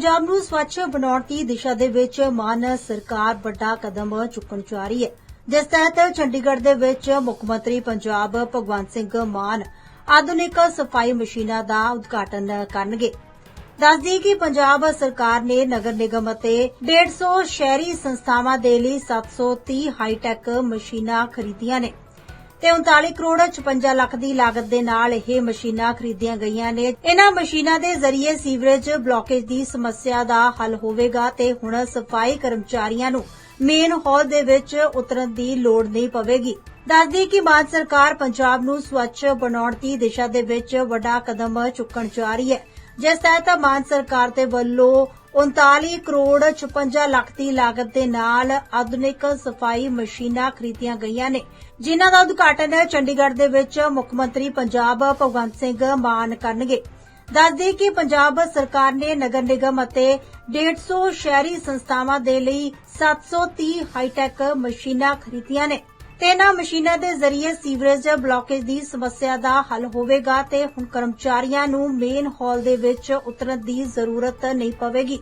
ਪੰਜਾਬ ਨੂੰ ਸਵੱਛ ਬਣਾਉਣ ਦੀ ਦਿਸ਼ਾ ਦੇ ਵਿੱਚ ਮਾਨ ਸਰਕਾਰ ਵੱਡਾ ਕਦਮ ਚੁੱਕਣ ਜਾ ਰਹੀ ਹੈ। ਜਿਸ ਤਹਿਤ ਚੰਡੀਗੜ੍ਹ ਦੇ ਵਿੱਚ ਮੁੱਖ ਮੰਤਰੀ ਪੰਜਾਬ ਭਗਵੰਤ ਸਿੰਘ ਮਾਨ ਆਧੁਨਿਕ ਸਫ਼ਾਈ ਮਸ਼ੀਨਾਂ ਦਾ ਉਦਘਾਟਨ ਕਰਨਗੇ। ਦੱਸਦੀ ਕਿ ਪੰਜਾਬ ਸਰਕਾਰ ਨੇ ਨਗਰ ਨਿਗਮ ਅਤੇ 150 ਸ਼ਹਿਰੀ ਸੰਸਥਾਵਾਂ ਦੇ ਲਈ 730 ਹਾਈਟੈਕ ਮਸ਼ੀਨਾਂ ਖਰੀਦੀਆਂ ਨੇ। ਤੇ 39 ਕਰੋੜ 56 ਲੱਖ ਦੀ ਲਾਗਤ ਦੇ ਨਾਲ ਇਹ ਮਸ਼ੀਨਾਂ ਖਰੀਦੀਆਂ ਗਈਆਂ ਨੇ। ਇਹਨਾਂ ਮਸ਼ੀਨਾਂ ਦੇ ਜ਼ਰੀਏ ਸੀਵਰੇਜ ਬਲੌਕੇਜ ਦੀ ਸਮੱਸਿਆ ਦਾ ਹੱਲ ਹੋਵੇਗਾ ਤੇ ਹੁਣ ਸਫ਼ਾਈ ਕਰਮਚਾਰੀਆਂ ਨੂੰ ਮੇਨ ਹਾਲ ਦੇ ਵਿੱਚ ਉਤਰਨ ਦੀ ਲੋੜ ਨਹੀਂ ਪਵੇਗੀ। ਦੱਸਦੀ ਕਿ ਮਾਨ ਸਰਕਾਰ ਪੰਜਾਬ ਨੂੰ ਸਵੱਛ ਬਣਾਉਣ ਦੀ ਦਿਸ਼ਾ ਦੇ ਵਿੱਚ ਵੱਡਾ ਕਦਮ ਚੁੱਕਣ ਜਾ ਰਹੀ ਹੈ। ਜਿਸ ਤਹਿਤ ਮਾਨ ਸਰਕਾਰ ਦੇ ਵੱਲੋਂ 39 ਕਰੋੜ 56 ਲੱਖ ਦੀ ਲਾਗਤ ਦੇ ਨਾਲ ਆਧੁਨਿਕ ਸਫ਼ਾਈ ਮਸ਼ੀਨਾਂ ਖਰੀਦੀਆਂ ਗਈਆਂ ਨੇ। ਜਿਨ੍ਹਾਂ ਦਾ ਉਦਘਾਟਨ ਚੰਡੀਗੜ੍ਹ ਦੇ ਵਿੱਚ ਮੁੱਖ ਮੰਤਰੀ ਪੰਜਾਬ ਭਗਵੰਤ ਸਿੰਘ ਮਾਨ ਕਰਨਗੇ। ਦੱਸਦੇ ਕਿ ਪੰਜਾਬ ਸਰਕਾਰ ਨੇ ਨਗਰ ਨਿਗਮ ਅਤੇ 150 ਸ਼ਹਿਰੀ ਸੰਸਥਾਵਾਂ ਦੇ ਲਈ 730 ਹਾਈਟੈਕ ਮਸ਼ੀਨਾਂ ਖਰੀਦੀਆਂ ਨੇ। ਤੇ ਇਹਨਾਂ ਮਸ਼ੀਨਾਂ ਦੇ ਜ਼ਰੀਏ ਸੀਵਰੇਜ ਬਲੌਕੇਜ ਦੀ ਸਮੱਸਿਆ ਦਾ ਹੱਲ ਹੋਵੇਗਾ ਤੇ ਹੁਣ ਕਰਮਚਾਰੀਆਂ ਨੂੰ ਮੇਨ ਹਾਲ ਦੇ ਵਿੱਚ ਉਤਰਨ ਦੀ ਜ਼ਰੂਰਤ ਨਹੀਂ ਪਵੇਗੀ।